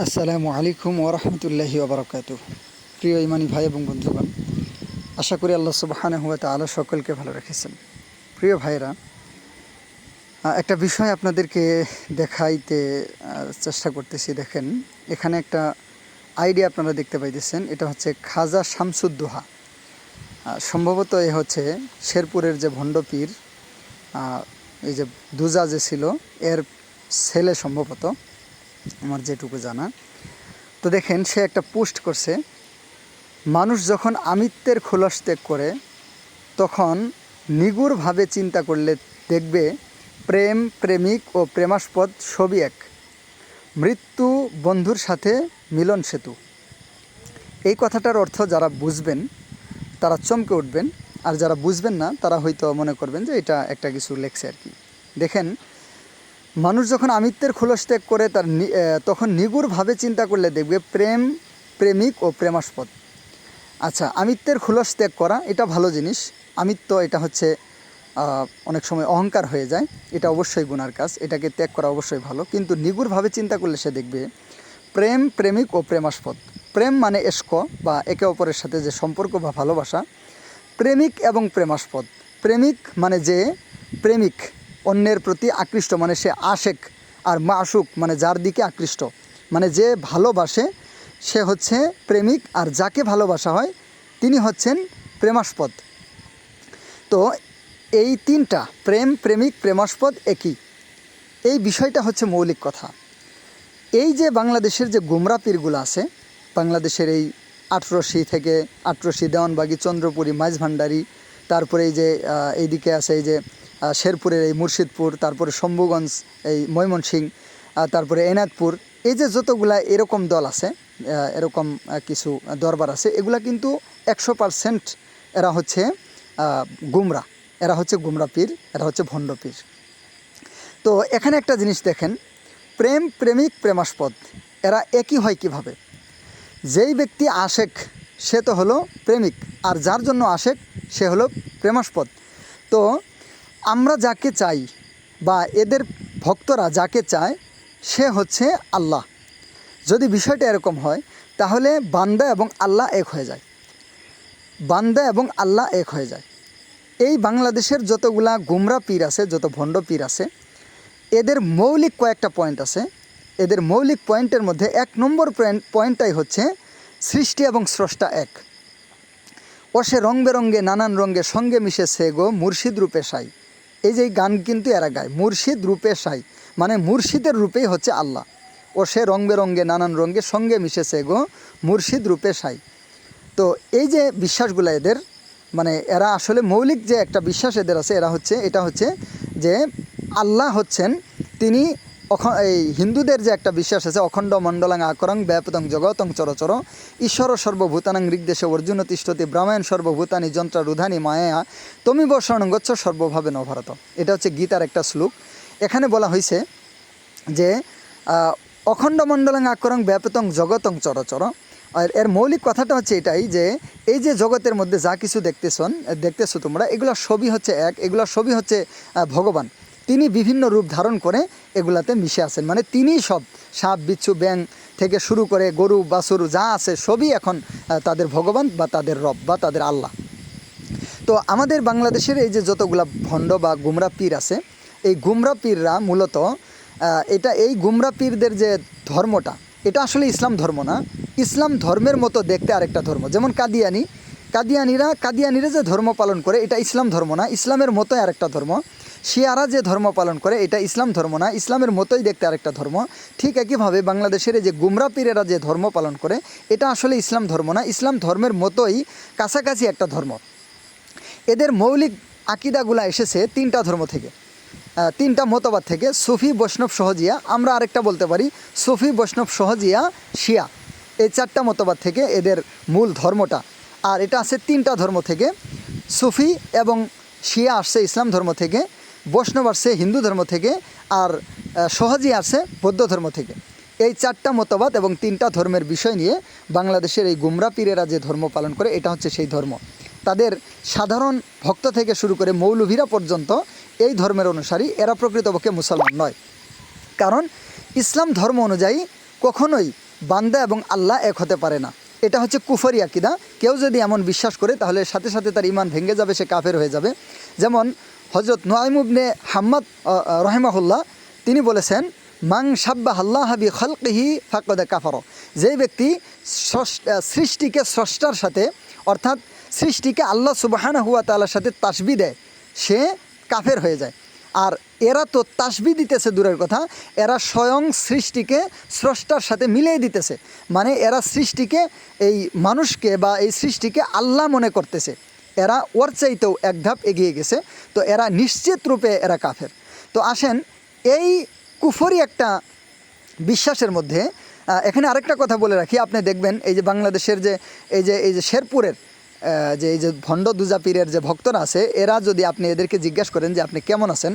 আসসালামু আলাইকুম ওরহমতুল্লাহি ওবরাকাত প্রিয় ইমানি ভাই এবং বন্ধুগণ, আশা করি আল্লাহ সুবাহানে হুয়া তালা সকলকে ভালো রেখেছেন। প্রিয় ভাইরা একটা বিষয় আপনাদেরকে দেখাইতে চেষ্টা করতেছি। দেখেন, এখানে একটা আইডিয়া আপনারা দেখতে পাইতেছেন। এটা হচ্ছে খাজা শামসুদ্দোহা। সম্ভবত এ হচ্ছে শেরপুরের যে ভণ্ডপীর এই যে দুজা যে ছিল, এর ছেলে সম্ভবত। আমার যেটুকু জানা। তো দেখেন, সে একটা পোস্ট করছে, মানুষ যখন আমিত্বের খোলস ত্যাগ করে, তখন নিগুড়ভাবে চিন্তা করলে দেখবে প্রেম, প্রেমিক ও প্রেমাস্পদ সবই এক। মৃত্যু বন্ধুর সাথে মিলন সেতু। এই কথাটার অর্থ যারা বুঝবেন, তারা চমকে উঠবেন, আর যারা বুঝবেন না, তারা হয়তো মনে করবেন যে এটা একটা কিছু লেখছে আর কি। দেখেন মানুষ যখন আমিত্বের খোলস ত্যাগ করে, তার তখন নিগুড়ভাবে চিন্তা করলে দেখবে প্রেম, প্রেমিক ও প্রেমাস্পদ। আচ্ছা আমিত্বের খোলস ত্যাগ করা, এটা ভালো জিনিস। আমিত্ব এটা হচ্ছে অনেক সময় অহংকার হয়ে যায়। এটা অবশ্যই গুনার কাজ, এটাকে ত্যাগ করা অবশ্যই ভালো। কিন্তু নিগুড়ভাবে চিন্তা করলে সে দেখবে, প্রেম, প্রেমিক ও প্রেমাস্পদ। প্রেম মানে এস্ক বা একে অপরের সাথে যে সম্পর্ক বা ভালোবাসা। প্রেমিক এবং প্রেমাস্পদ। প্রেমিক মানে যে, প্রেমিক। অন্যের প্রতি আকৃষ্ট মানে সে আশেক আর মাসুক মানে যার দিকে আকৃষ্ট। মানে যে ভালোবাসে, সে হচ্ছে প্রেমিক আর যাকে ভালোবাসা হয়, তিনি হচ্ছেন প্রেমাস্পদ। তো এই তিনটা, প্রেম, প্রেমিক, প্রেমাস্পদ, একই। এই বিষয়টা হচ্ছে মৌলিক কথা। এই যে বাংলাদেশের যে গুমরা পীরগুলো আছে, বাংলাদেশের এই আটরশি থেকে আটরশি দেওয়ানবাগি, চন্দ্রপুরী মাঝভান্ডারি তারপরে এই যে এইদিকে আছে এই যে শেরপুরের এই মুর্শিদপুর, তারপরে শম্ভুগঞ্জ, এই ময়মনসিং তারপরে এনাদপুর এই যে যতগুলা এরকম দল আছে এরকম কিছু দরবার আছে, এগুলা কিন্তু একশো পারসেন্ট এরা হচ্ছে গুমরা। এরা হচ্ছে গুমরা পীর, এরা হচ্ছে ভণ্ড পীর। তো এখানে একটা জিনিস দেখেন, প্রেম, প্রেমিক, প্রেমাস্পদ, এরা একই হয় কীভাবে? যেই ব্যক্তি আশেক, সে তো হলো প্রেমিক, আর যার জন্য আশেক, সে হলো প্রেমাস্পদ। তো আমরা যাকে চাই বা এদের ভক্তরা যাকে চায়, সে হচ্ছে আল্লাহ। যদি বিষয়টা এরকম হয়, তাহলে বান্দা এবং আল্লাহ এক হয়ে যায়। বান্দা এবং আল্লাহ এক হয়ে যায়। এই বাংলাদেশের যতগুলা গুমরা পীর আছে, যত ভণ্ড পীর আছে, এদের মৌলিক কয়েকটা পয়েন্ট আছে। এদের মৌলিক পয়েন্টের মধ্যে এক নম্বর পয়েন্ট পয়েন্টটাই হচ্ছে সৃষ্টি এবং স্রষ্টা এক। ও সে বেরঙ্গে নানান রঙে সঙ্গে মিশে সে গো মুর্শিদ রূপে সাই। এই যে গান কিন্তু এরা গায়। মুর্শিদ রূপে সাই। মানে মুর্শিদের রূপেই হচ্ছে আল্লাহ। ও সে রং বেরঙ্গে নানান রঙে সঙ্গে মিশেছে গো মুর্শিদ রূপে সাই। তো এই যে বিশ্বাসগুলো এদের মানে এরা আসলে মৌলিক যে একটা বিশ্বাস এদের আছে, এরা হচ্ছে, এটা হচ্ছে যে আল্লাহ হচ্ছেন, তিনি এই হিন্দুদের যে একটা বিশ্বাস আছে, অখণ্ড মণ্ডলাং আকরং ব্যাপতং জগতং চরচর, ঈশ্বর সর্বভূতানাং ঋগদেশে অর্জুন তিষ্ঠতি ব্রাহ্মণ সর্বভূতানি যন্ত্র রুধানি মায়া তুমি বর্ষণ গচ্ছ সর্বভাবে নভারত। এটা হচ্ছে গীতার একটা শ্লোক। এখানে বলা হয়েছে যে অখণ্ড মণ্ডলাং আকরং ব্যাপতং জগতং চরচর। আর এর মৌলিক কথাটা হচ্ছে এটাই যে, এই যে জগতের মধ্যে যা কিছু দেখতেছন, দেখতেছো তোমরা, এগুলো সবই হচ্ছে এক, এগুলো সবই হচ্ছে ভগবান। তিনি বিভিন্ন রূপ ধারণ করে এগুলাতে মিশে আছেন। মানে তিনিই সব, সাপ, বিচ্ছু ব্যাং থেকে শুরু করে গরু, বাছুর, যা আছে সবই এখন তাদের ভগবান বা তাদের রব বা তাদের আল্লাহ। তো আমাদের বাংলাদেশের এই যে যতগুলা ভণ্ড বা গুমরা পীর আছে, এই গুমরা পীররা মূলত এটা এই গুমরা পীরদের যে ধর্মটা, এটা আসলে ইসলাম ধর্ম না। ইসলাম ধর্মের মতো দেখতে আরেকটা ধর্ম, যেমন কাদিয়ানি। কাদিয়ানিরা কাদিয়ানিরা যে ধর্ম পালন করে, এটা ইসলাম ধর্ম না। ইসলামের মতোই আরেকটা ধর্ম। শিয়ারা যে ধর্ম পালন করে, এটা ইসলাম ধর্ম না, ইসলামের মতোই দেখতে আরেকটা ধর্ম। ঠিক একইভাবে বাংলাদেশের এই যে গুমরা পীরেরা যে ধর্ম পালন করে, এটা আসলে ইসলাম ধর্ম না, ইসলাম ধর্মের মতোই কাছাকাছি একটা ধর্ম। এদের মৌলিক আকিদাগুলা এসেছে তিনটা ধর্ম থেকে। তিনটা মতবাদ থেকে, সুফি, বৈষ্ণব, সহজিয়া। আমরা আরেকটা বলতে পারি, সুফি, বৈষ্ণব, সহজিয়া, শিয়া। এই চারটা মতবাদ থেকে এদের মূল ধর্মটা। আর এটা আছে তিনটা ধর্ম থেকে। সুফি এবং শিয়া আসছে ইসলাম ধর্ম থেকে। বৈষ্ণব আসছে হিন্দু ধর্ম থেকে আর সহজি আসছে বৌদ্ধ ধর্ম থেকে। এই চারটা মতবাদ এবং তিনটা ধর্মের বিষয় নিয়ে বাংলাদেশের এই গুমরা পীরেরা যে ধর্ম পালন করে, এটা হচ্ছে সেই ধর্ম। তাদের সাধারণ ভক্ত থেকে শুরু করে মৌলভীরা পর্যন্ত এই ধর্মের অনুসারী, এরা প্রকৃতপক্ষে মুসলমান নয়। কারণ ইসলাম ধর্ম অনুযায়ী কখনোই বান্দা এবং আল্লাহ এক হতে পারে না। এটা হচ্ছে কুফরি আকিদা। কেউ যদি এমন বিশ্বাস করে, তাহলে সাথে সাথে তার ইমান ভেঙে যাবে, সে কাফের হয়ে যাবে। যেমন হজরত নোয়াইমুবনে হাম্মদ রহেমাহুল্লাহ, তিনি বলেছেন মাং সাব্বা আল্লাহ হাবি খলকিহি ফাকদে কাফারো। যে ব্যক্তি সৃষ্টিকে স্রষ্টার সাথে, অর্থাৎ সৃষ্টিকে আল্লাহ সুবাহানা হুয়া তালার সাথে তাসবি দেয়, সে কাফের হয়ে যায়। আর এরা তো তাসবি দিতেছে, দূরের কথা, এরা স্বয়ং সৃষ্টিকে স্রষ্টার সাথে মিলিয়ে দিতেছে। মানে এরা সৃষ্টিকে, এই মানুষকে বা এই সৃষ্টিকে আল্লাহ মনে করতেছে। এরা ওর চাইতেও এক ধাপ এগিয়ে গেছে, তো এরা নিশ্চিত রূপে এরা কাফের। তো আসেন, এই কুফরি একটা বিশ্বাসের মধ্যে এখানে আরেকটা কথা বলে রাখি। আপনি দেখবেন, এই যে বাংলাদেশের যে, এই যে এই যে শেরপুরের যে, এই যে ভণ্ড দুজা পীরের যে ভক্তরা আছে, এরা যদি আপনি এদেরকে জিজ্ঞেস করেন যে আপনি কেমন আছেন,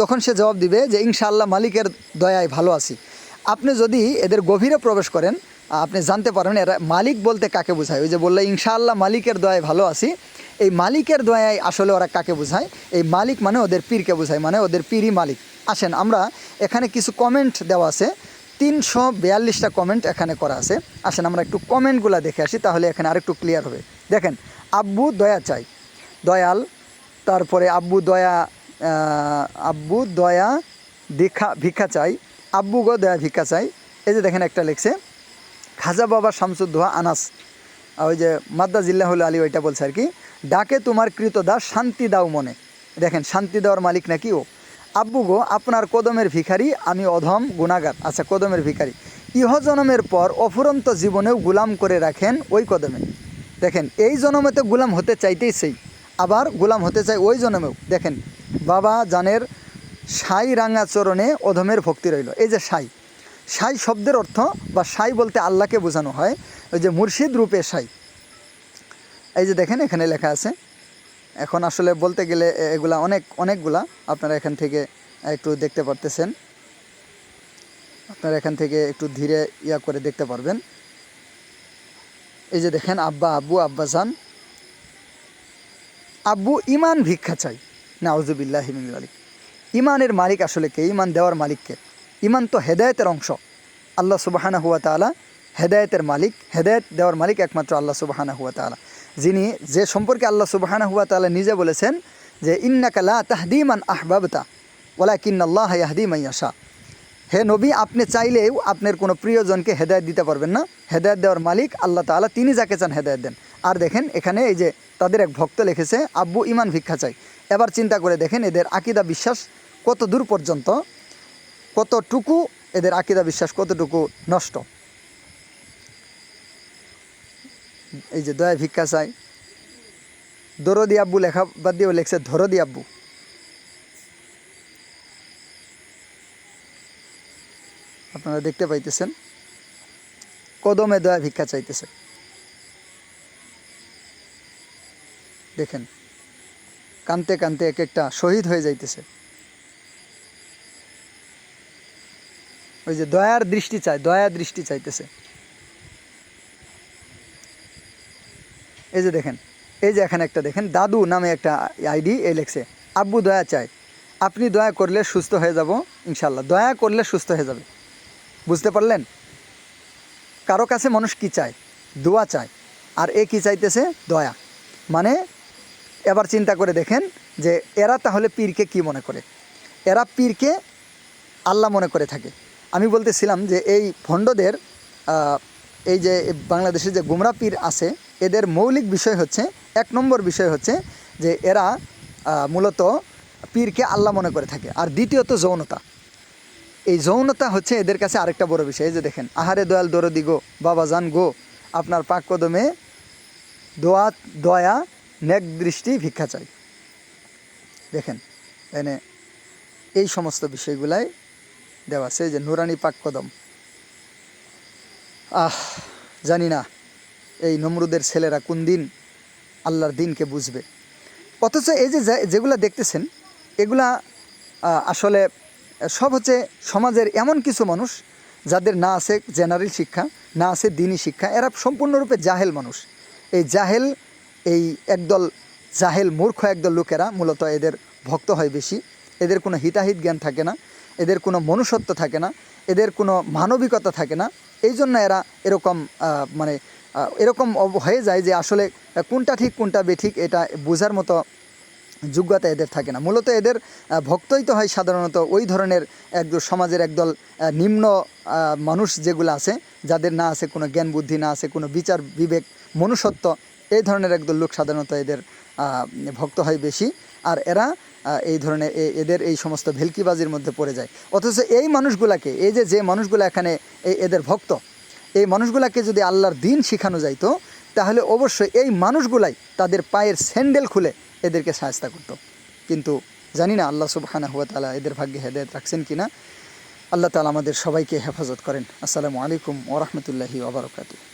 তখন সে জবাব দিবে যে, ইনশাআল্লাহ, মালিকের দয়ায় ভালো আছি। আপনি যদি এদের গভীরে প্রবেশ করেন, আপনি জানতে পারেন এরা মালিক বলতে কাকে বোঝায়? ওই যে বললে, ইনশাআল্লাহ, মালিকের দয়ায় ভালো আছি। এই মালিকের দয়ায় আসলে ওরা কাকে বোঝায়? এই মালিক মানে ওদের পীরকে বোঝায় মানে ওদের পীরই মালিক। আসেন, আমরা এখানে কিছু কমেন্ট দেওয়া আছে। তিনশো বিয়াল্লিশটা কমেন্ট এখানে করা আছে। আসেন, আমরা একটু কমেন্টগুলো দেখে আসি, তাহলে এখানে আরেকটু ক্লিয়ার হবে। দেখেন, আব্বু দয়া চাই। দয়াল, তারপরে আব্বু দয়া আব্বু দয়া ভিক্ষা ভিক্ষা চাই। আব্বু গো দয়া ভিক্ষা চাই। এই যে দেখেন একটা লিখছে, খাজা বাবা শামসুদ্দোহা আনাস। ওই যে মাদ্দা জিল্লাহুল আলী, ওইটা বলছে আর কি। ডাকে তোমার কৃতদাস, শান্তি দাও মনে। দেখেন, শান্তি দেওয়ার মালিক নাকি ও? আব্বু গো, আপনার কদমের ভিখারি, আমি অধম গুণাগার। আচ্ছা কদমের ভিখারি। ইহ জনমের পর অফুরন্ত জীবনেও গুলাম করে রাখেন ওই কদমে। দেখেন, এই জনমে তো গুলাম হতে চাইতেই সেই। আবার গুলাম হতে চাই ওই জনমেও। দেখেন, বাবা জানের সাই রাঙা চরণে অধমের ভক্তি রইল। এই যে সাই। সাই শব্দের অর্থ বা সাই বলতে আল্লাহকে বোঝানো হয়, ওই যে মুর্শিদ রূপে সাই। এই যে দেখেন, এখানে লেখা আছে। এখন আসলে বলতে গেলে এগুলা অনেক, অনেকগুলা আপনারা এখান থেকে একটু দেখতে পারতেছেন। আপনারা এখান থেকে একটু ধীরে ইয়া করে দেখতে পারবেন। এই যে দেখেন, আব্বা, আব্বু আব্বা যান আব্বু ইমান ভিক্ষা চাই নাউজুবিল্লাহ মালিক ইমানের মালিক আসলে কে? ইমান দেওয়ার মালিককে ইমান তো হেদায়েতের অংশ। আল্লাহ সুবাহানা হুয়া তালা হেদায়েতের মালিক, হেদায়েত দেওয়ার মালিক একমাত্র আল্লাহ সুবাহানা হুয়া তালা যিনি যে সম্পর্কে আল্লাহ সুবাহানা হুয়া তালা নিজে বলেছেন যে ইন্নাকালা তাহদিমান আহবাবতা ওলা কিন্নাল্লাহ ইয়াহদি মাইয়াশা হে নবী, আপনি চাইলেও আপনার কোনো প্রিয়জনকে হেদায়ত দিতে পারবেন না। হেদায়ত দেওয়ার মালিক আল্লাহ তাআলা, তিনি যাকে চান হেদায়ত দেন। আর দেখেন, এখানে এই যে তাদের এক ভক্ত লিখেছে, আব্বু ইমান ভিক্ষা চাই। এবার চিন্তা করে দেখেন, এদের আকিদা বিশ্বাস কত দূর পর্যন্ত, কতটুকু এদের আকিদা বিশ্বাস কতটুকু নষ্ট। এই যে দয়া ভিক্ষা চাই। দরদি আব্বু লেখা বাদ দিয়েও লেখছে ধরদি আব্বু। আপনারা দেখতে পাইতেছেন, কদমে দয়া ভিক্ষা চাইতেছে। দেখেন, কানতে কানতে এক একটা শহীদ হয়ে যাইতেছে। ওই যে দয়ার দৃষ্টি চায় দয়া দৃষ্টি চাইতেছে। এই যে দেখেন, এই যে এখানে একটা দেখেন, দাদু নামে একটা আইডি এই লেখছে, আব্বু দয়া চায় আপনি দয়া করলে সুস্থ হয়ে যাব ইনশাল্লাহ দয়া করলে সুস্থ হয়ে যাবে। বুঝতে পারলেন? কারও কাছে মানুষ কি চায়? দোয়া চায়, আর এ কি চাইতেছে? দয়া। মানে এবার চিন্তা করে দেখেন যে এরা তাহলে পীরকে কি মনে করে? এরা পীরকে আল্লাহ মনে করে থাকে। আমি বলতেছিলাম যে এই ভণ্ডদের এই যে বাংলাদেশে যে গুমরা পীর আছে এদের মৌলিক বিষয় হচ্ছে, এক নম্বর বিষয় হচ্ছে যে এরা মূলত পীরকে আল্লাহ মনে করে থাকে। আর দ্বিতীয়ত যৌনতা। এই যৌনতা হচ্ছে এদের কাছে আরেকটা বড় বিষয়। যে দেখেন, আহারে দয়াল দরদি গো, বাবা জান গো, আপনার পাক কদমে দোয়া, দয়া নেক দৃষ্টি, ভিক্ষা চাই। দেখেন, এনে এই সমস্ত বিষয়গুলাই দেওয়া আছে যে নুরানি পাক কদম। আহ, জানি না। এই নমরুদের ছেলেরা কোন দিন আল্লাহর দিনকে বুঝবে? অথচ এই যে যেগুলা দেখতেছেন, এগুলা আসলে সব হচ্ছে সমাজের এমন কিছু মানুষ যাদের না আছে জেনারেল শিক্ষা, না আছে দিনী শিক্ষা, এরা সম্পূর্ণরূপে জাহেল মানুষ। এই জাহেল, এই একদল জাহেল মূর্খ একদল লোকেরা মূলত এদের ভক্ত হয় বেশি। এদের কোনো হিতাহিত জ্ঞান থাকে না, এদের কোনো মনুষ্যত্ব থাকে না, এদের কোনো মানবিকতা থাকে না। এই জন্য এরা এরকম মানে এরকম হয়ে যায় যে আসলে কোনটা ঠিক, কোনটা বেঠিক এটা বোঝার মতো যোগ্যতা এদের থাকে না। মূলত এদের ভক্তই তো হয় সাধারণত ওই ধরনের একদল সমাজের একদল নিম্ন মানুষ যেগুলো আছে, যাদের না আছে কোনো জ্ঞান বুদ্ধি, না আছে কোনো বিচার বিবেক, মনুষ্যত্ব, এই ধরনের একদল লোক সাধারণত এদের ভক্ত হয় বেশি। আর এরা এই ধরনের এদের এই সমস্ত ভেলকিবাজির মধ্যে পড়ে যায়। অথচ এই মানুষগুলাকে, এই যে যে মানুষগুলো এখানে এদের ভক্ত এই মানুষগুলাকে যদি আল্লাহর দিন শেখানো যাইতো, তাহলে অবশ্যই এই মানুষগুলাই তাদের পায়ের স্যান্ডেল খুলে এদেরকে সাহায্য করত। কিন্তু জানি না আল্লাহ সুবহানা হুয়া তালা এদের ভাগ্যে হেদায়ত রাখছেন কি না আল্লাহ তালা আমাদের সবাইকে হেফাজত করেন। আসসালামু আলাইকুম ওরহমতুল্লাহি ওবরাকাতুহ